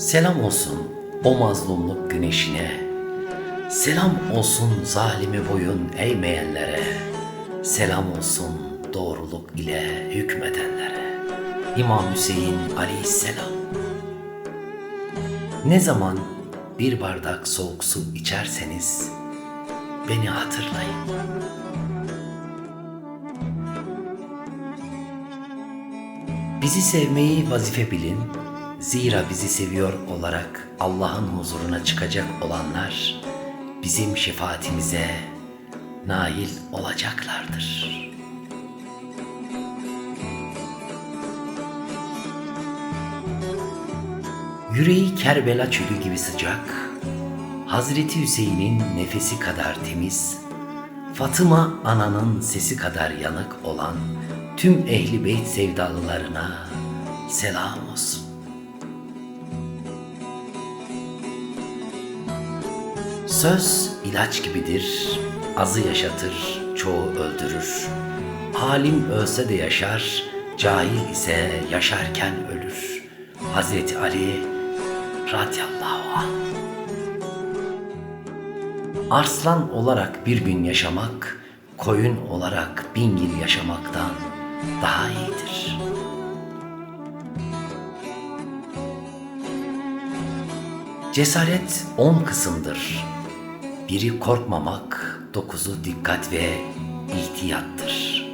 Selam olsun o mazlumluk güneşine, Selam olsun zalimi boyun eğmeyenlere, Selam olsun doğruluk ile hükmedenlere. İmam Hüseyin aleyhisselam. Ne zaman bir bardak soğuk su içerseniz beni hatırlayın. Bizi sevmeyi vazife bilin. Zira bizi seviyor olarak Allah'ın huzuruna çıkacak olanlar bizim şefaatimize nail olacaklardır. Yüreği Kerbela çölü gibi sıcak, Hazreti Hüseyin'in nefesi kadar temiz, Fatıma ananın sesi kadar yanık olan tüm ehli beyt sevdalılarına selam olsun. Söz ilaç gibidir, azı yaşatır, çoğu öldürür. Halim ölse de yaşar, cahil ise yaşarken ölür. Hazreti Ali radıyallahu anh. Arslan olarak bir gün yaşamak, koyun olarak bin yıl yaşamaktan daha iyidir. Cesaret on kısımdır. Biri korkmamak, dokuzu dikkat ve ihtiyattır.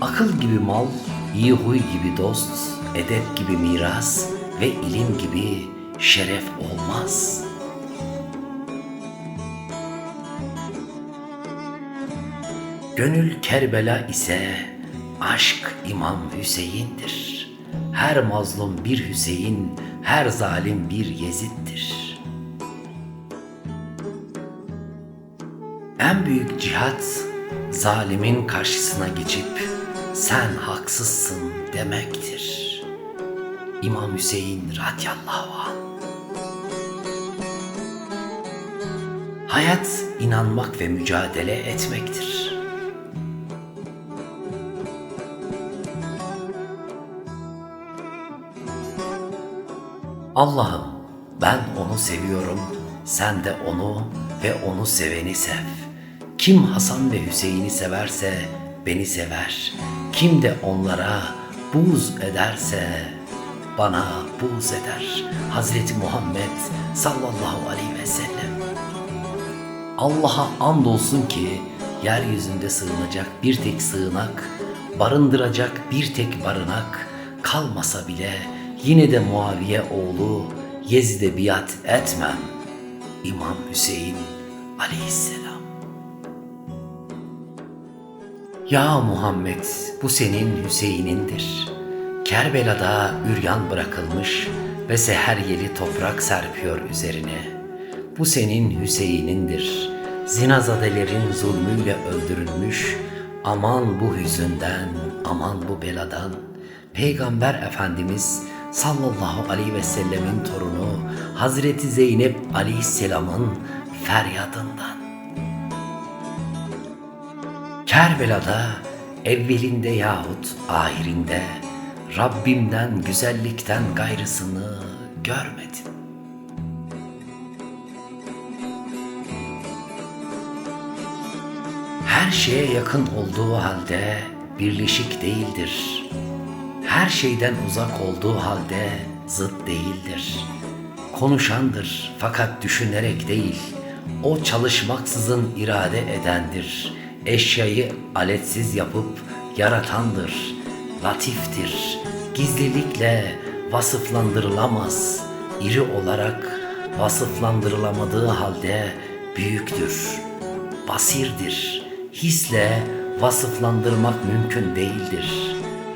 Akıl gibi mal, iyi huy gibi dost, edep gibi miras ve ilim gibi şeref olmaz. Gönül Kerbela ise aşk İmam Hüseyin'dir. Her mazlum bir Hüseyin, her zalim bir Yezid'dir. En büyük cihat zalimin karşısına geçip sen haksızsın demektir. İmam Hüseyin radıyallahu anh. Hayat inanmak ve mücadele etmektir. Allah'ım ben onu seviyorum, sen de onu ve onu seveni sev. Kim Hasan ve Hüseyin'i severse beni sever. Kim de onlara buz ederse bana buz eder. Hazreti Muhammed sallallahu aleyhi ve sellem. Allah'a andolsun ki yeryüzünde sığınacak bir tek sığınak, barındıracak bir tek barınak kalmasa bile yine de Muaviye oğlu Yezid'e biat etmem. İmam Hüseyin aleyhisselam. Ya Muhammed bu senin Hüseyin'indir. Kerbela'da üryan bırakılmış ve seher yeli toprak serpiyor üzerine. Bu senin Hüseyin'indir. Zinazadelerin zulmüyle öldürülmüş. Aman bu hüzünden, aman bu beladan. Peygamber Efendimiz sallallahu aleyhi ve sellemin torunu Hazreti Zeynep aleyhisselamın feryadından. Kerbela'da evvelinde yahut ahirinde Rabbimden güzellikten gayrısını görmedim. Her şeye yakın olduğu halde birleşik değildir. Her şeyden uzak olduğu halde zıt değildir. Konuşandır fakat düşünerek değil. O çalışmaksızın irade edendir. Eşyayı aletsiz yapıp yaratandır. Latiftir. Gizlilikle vasıflandırılamaz. İri olarak vasıflandırılamadığı halde büyüktür. Basirdir. Hisle vasıflandırmak mümkün değildir.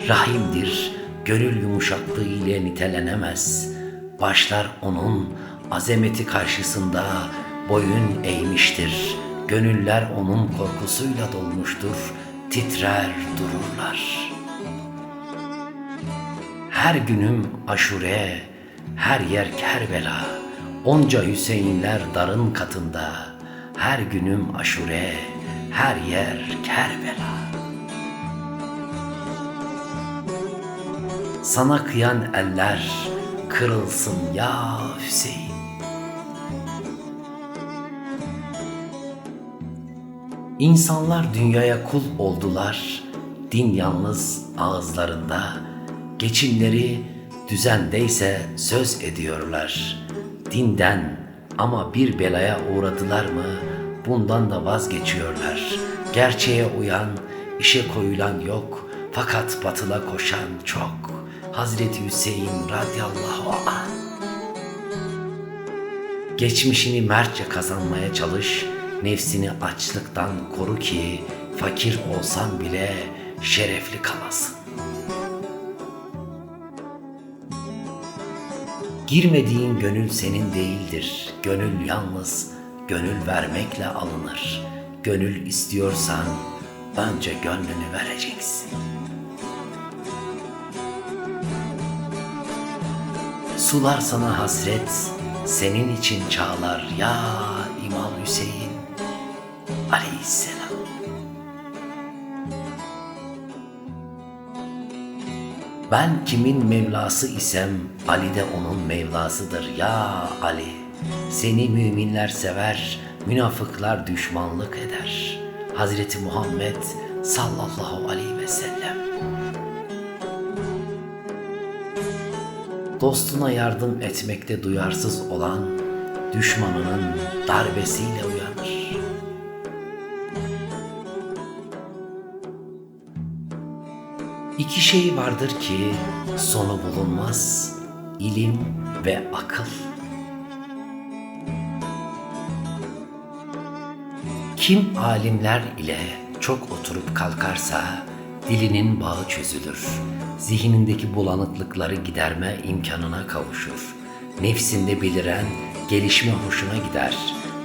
Rahimdir. Gönül yumuşaklığı ile nitelenemez. Başlar onun azameti karşısında boyun eğmiştir. Gönüller onun korkusuyla dolmuştur. Titrer dururlar. Her günüm aşure, her yer Kerbela. Onca Hüseyinler darın katında. Her günüm aşure, her yer Kerbela. Sana kıyan eller kırılsın ya Hüseyin. İnsanlar dünyaya kul oldular, din yalnız ağızlarında, geçimleri düzendeyse söz ediyorlar. Dinden ama bir belaya uğradılar mı bundan da vazgeçiyorlar. Gerçeğe uyan, işe koyulan yok fakat batıla koşan çok. Hazreti Hüseyin radıyallahu anh. Geçmişini mertçe kazanmaya çalış, nefsini açlıktan koru ki fakir olsan bile şerefli kalasın. Girmediğin gönül senin değildir. Gönül yalnız gönül vermekle alınır. Gönül istiyorsan önce gönlünü vereceksin. Sular sana hasret, senin için çağlar ya İmam Hüseyin aleyhisselam. Ben kimin Mevlası isem Ali de onun Mevlasıdır ya Ali. Seni müminler sever, münafıklar düşmanlık eder. Hazreti Muhammed sallallahu aleyhi ve sellem. Dostuna yardım etmekte duyarsız olan düşmanının darbesiyle uyanır. İki şey vardır ki sonu bulunmaz, ilim ve akıl. Kim alimler ile çok oturup kalkarsa dilinin bağı çözülür. Zihnindeki bulanıklıkları giderme imkanına kavuşur. Nefsinde beliren gelişme hoşuna gider.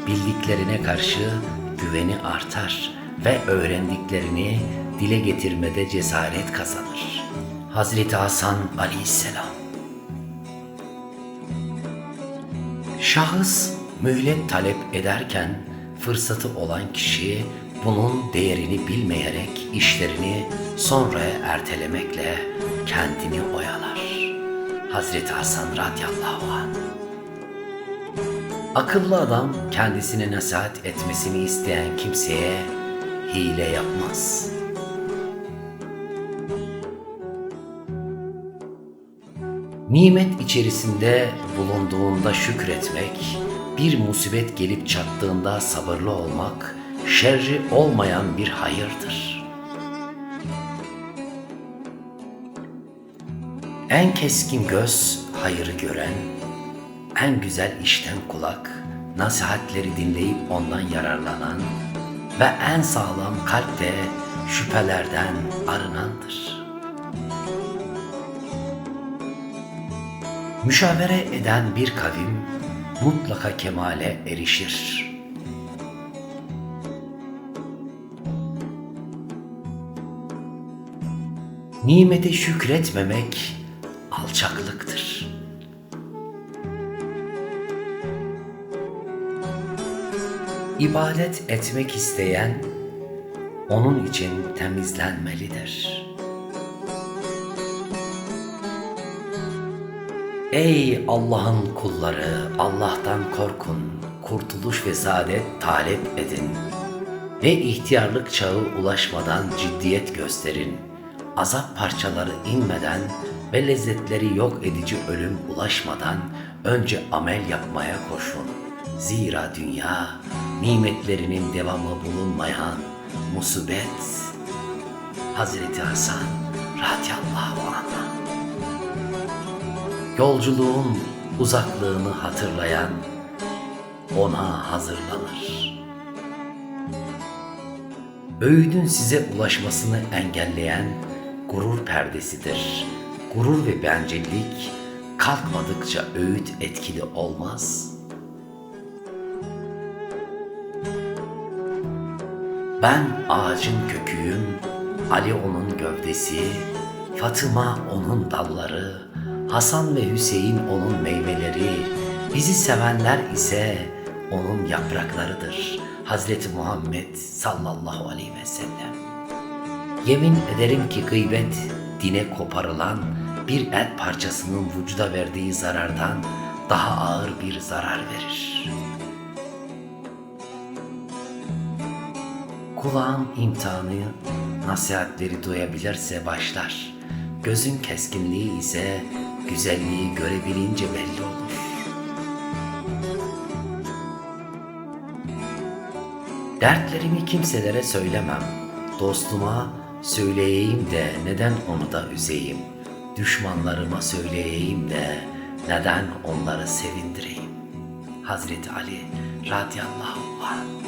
Bildiklerine karşı güveni artar ve öğrendiklerini dile getirmede cesaret kazanır. Hazreti Hasan aleyhisselam Şahıs mühlet talep ederken fırsatı olan kişi bunun değerini bilmeyerek işlerini sonraya ertelemekle kendini oyalar. Hazreti Hasan radıyallahu anh Akıllı adam kendisine nasihat etmesini isteyen kimseye hile yapmaz. Nimet içerisinde bulunduğunda şükretmek, bir musibet gelip çattığında sabırlı olmak, şerri olmayan bir hayırdır. En keskin göz hayırı gören, en güzel işten kulak, nasihatleri dinleyip ondan yararlanan ve en sağlam kalp de şüphelerden arınandır. Müşavere eden bir kavim mutlaka kemale erişir. Nimete şükretmemek alçaklıktır. İbadet etmek isteyen onun için temizlenmelidir. Ey Allah'ın kulları, Allah'tan korkun, kurtuluş ve saadet talep edin. Ve ihtiyarlık çağı ulaşmadan ciddiyet gösterin. Azap parçaları inmeden ve lezzetleri yok edici ölüm ulaşmadan önce amel yapmaya koşun. Zira dünya nimetlerinin devamı bulunmayan musibet. Hazreti Hasan radıyallahu anh yolculuğun uzaklığını hatırlayan ona hazırlanır. Öğüdün size ulaşmasını engelleyen gurur perdesidir. Gurur ve bencillik kalkmadıkça öğüt etkili olmaz. Ben ağacın köküyüm, Ali onun gövdesi, Fatıma onun dalları, Hasan ve Hüseyin onun meyveleri, bizi sevenler ise onun yapraklarıdır. Hazreti Muhammed sallallahu aleyhi ve sellem. Yemin ederim ki gıybet dine koparılan bir et parçasının vücuda verdiği zarardan daha ağır bir zarar verir. Kulağın imtihanı nasihatleri duyabilirse başlar. Gözün keskinliği ise güzelliği görebilince belli olur. Dertlerimi kimselere söylemem. Dostuma söyleyeyim de neden onu da üzeyim. Düşmanlarıma söyleyeyim de neden onları sevindireyim. Hazreti Ali radıyallahu anh.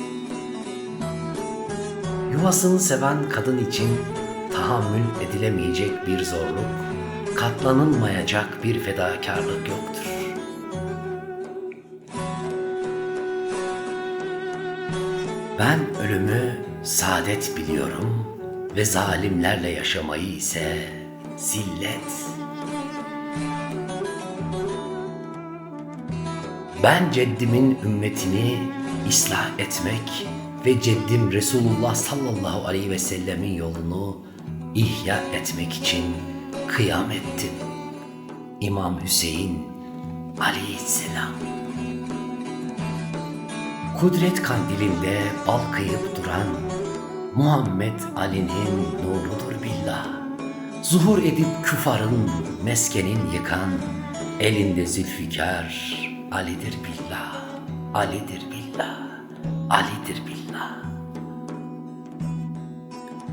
Yuvasını seven kadın için tahammül edilemeyecek bir zorluk, katlanılmayacak bir fedakarlık yoktur. Ben ölümü saadet biliyorum ve zalimlerle yaşamayı ise zillet. Ben ceddimin ümmetini ıslah etmek ve ceddim Resulullah sallallahu aleyhi ve sellemin yolunu ihya etmek için kıyam ettim. İmam Hüseyin aleyhisselam. Kudret kandilinde bal kıyıp duran Muhammed Ali'nin nurudur billah. Zuhur edip küfarın meskenin yıkan elinde zülfikar Ali'dir billah. Ali'dir billah. Ali'dir billah.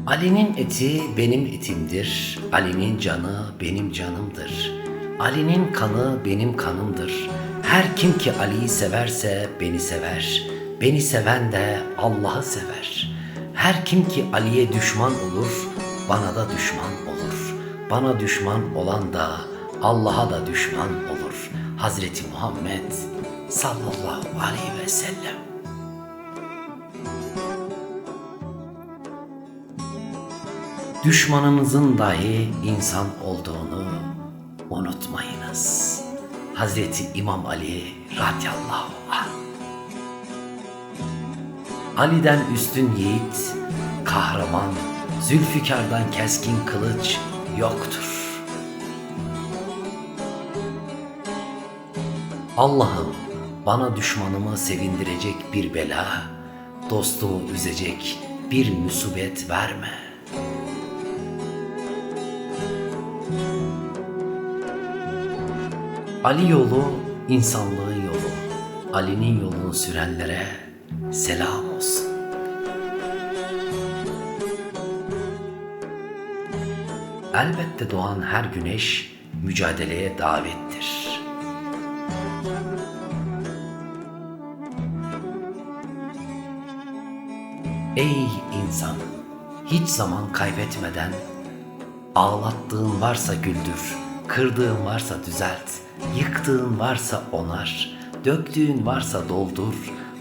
Ali'nin eti benim etimdir. Ali'nin canı benim canımdır. Ali'nin kanı benim kanımdır. Her kim ki Ali'yi severse beni sever. Beni seven de Allah'ı sever. Her kim ki Ali'ye düşman olur, bana da düşman. Bana düşman olan da Allah'a da düşman olur. Hazreti Muhammed sallallahu aleyhi ve sellem. Düşmanınızın dahi insan olduğunu unutmayınız. Hazreti İmam Ali radıyallahu anh. Ali'den üstün yiğit, kahraman, Zülfikar'dan keskin kılıç yoktur. Allah'ım bana düşmanımı sevindirecek bir bela, dostumu üzecek bir musibet verme. Ali yolu insanlığın yolu. Ali'nin yolunu sürenlere selam Elbette doğan her güneş mücadeleye davettir. Ey insan, hiç zaman kaybetmeden ağlattığın varsa güldür, kırdığın varsa düzelt, yıktığın varsa onar, döktüğün varsa doldur,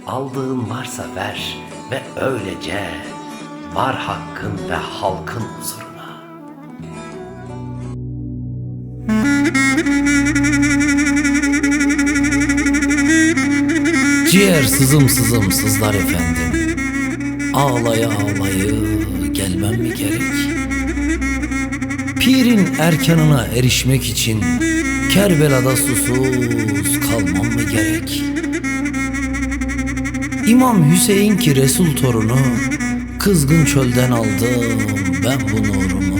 aldığın varsa ver ve öylece var hakkın ve halkın huzuruna. Ciğer sızım sızım sızlar efendim. Ağlaya ağlayı gelmem mi gerek? Pirin erkanına erişmek için Kerbela'da susuz kalmam mı gerek? İmam Hüseyin ki Resul torunu Kızgın çölden aldım ben bu nurumu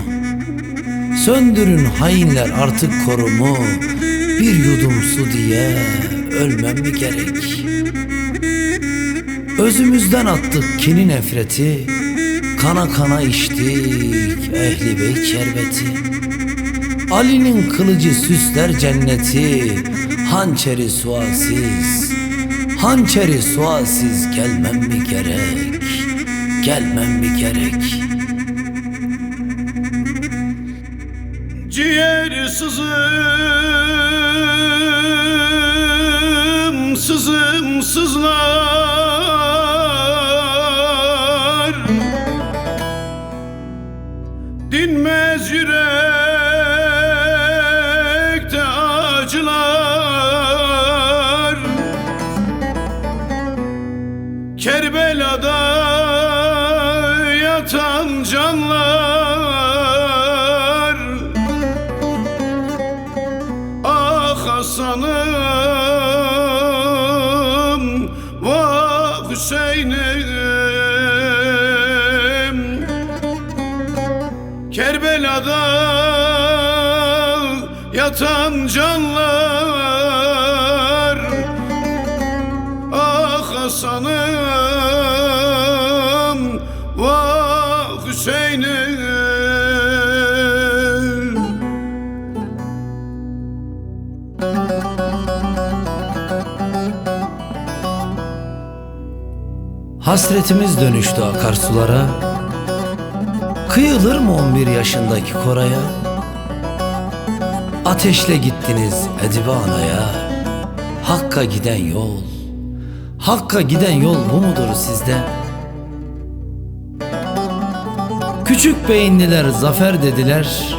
Söndürün hainler artık korumu Bir yudum su diye ölmem mi gerek Özümüzden attık kini nefreti. Kana kana içtik ehli beyt şerbeti Ali'nin kılıcı süsler cenneti. Hançeri sualsiz Hançeri sualsiz gelmem mi gerek? Gelmem mi gerek? Ciğer sızım sızım sızlar yatan canlar Ah Hasan'ım vah Hüseyin'im. Hasretimiz dönüştü akarsulara. Kıyılır mı 11 yaşındaki koraya Ateşle gittiniz Edibe Ana'ya Hakka giden yol. Hakka giden yol bu mudur sizde? Küçük beyinliler zafer dediler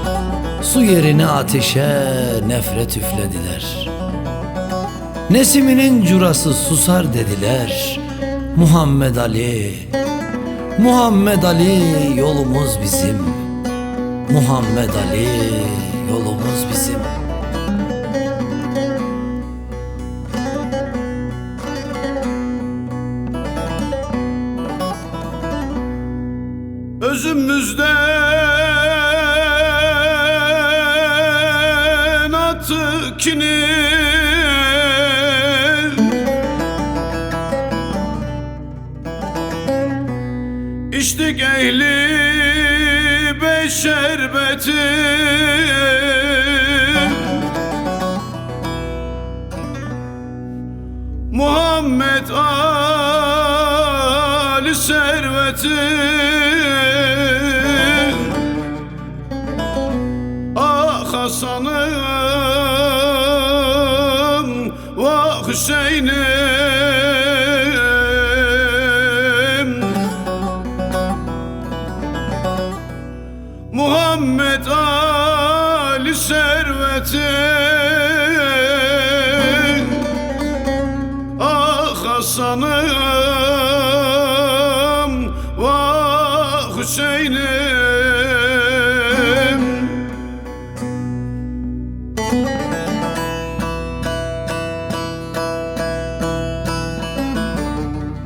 Su yerine ateşe nefret üflediler. Nesiminin curası susar dediler Muhammed Ali. Muhammed Ali yolumuz bizim Muhammed Ali yolumuz bizim. Özümüzden attı kini İçtik ehli beşerbeti Muhammed Ali serveti Hüseyin'im.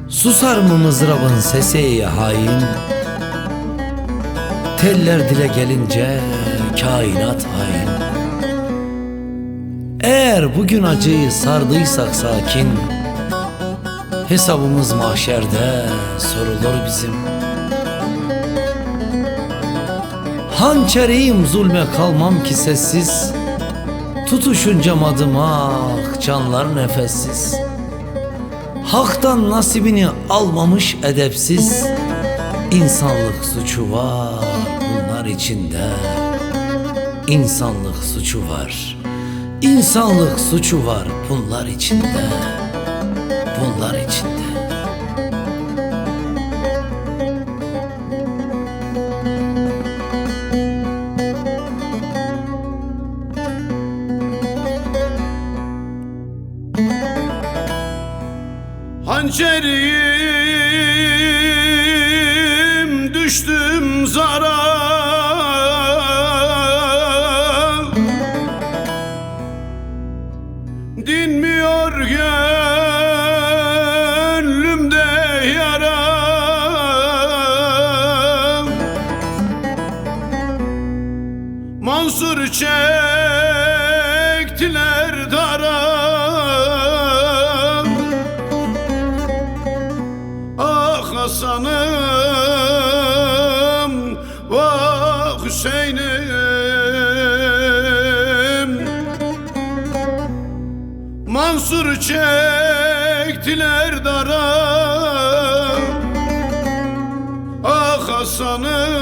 Susar mı mızrabın sesi hain? Teller dile gelince kainat hain. Eğer bugün acıyı sardıysak sakin Hesabımız mahşerde sorulur bizim Hançeriyim zulme kalmam ki sessiz. Tutuşunca madımak canlar nefessiz. Hak'tan nasibini almamış edepsiz. İnsanlık suçu var bunlar içinde. İnsanlık suçu var İnsanlık suçu var bunlar içinde. Bunlar içinde Hançeriyim düştüm zara Mansur çektiler dara. Ah Hasan'ım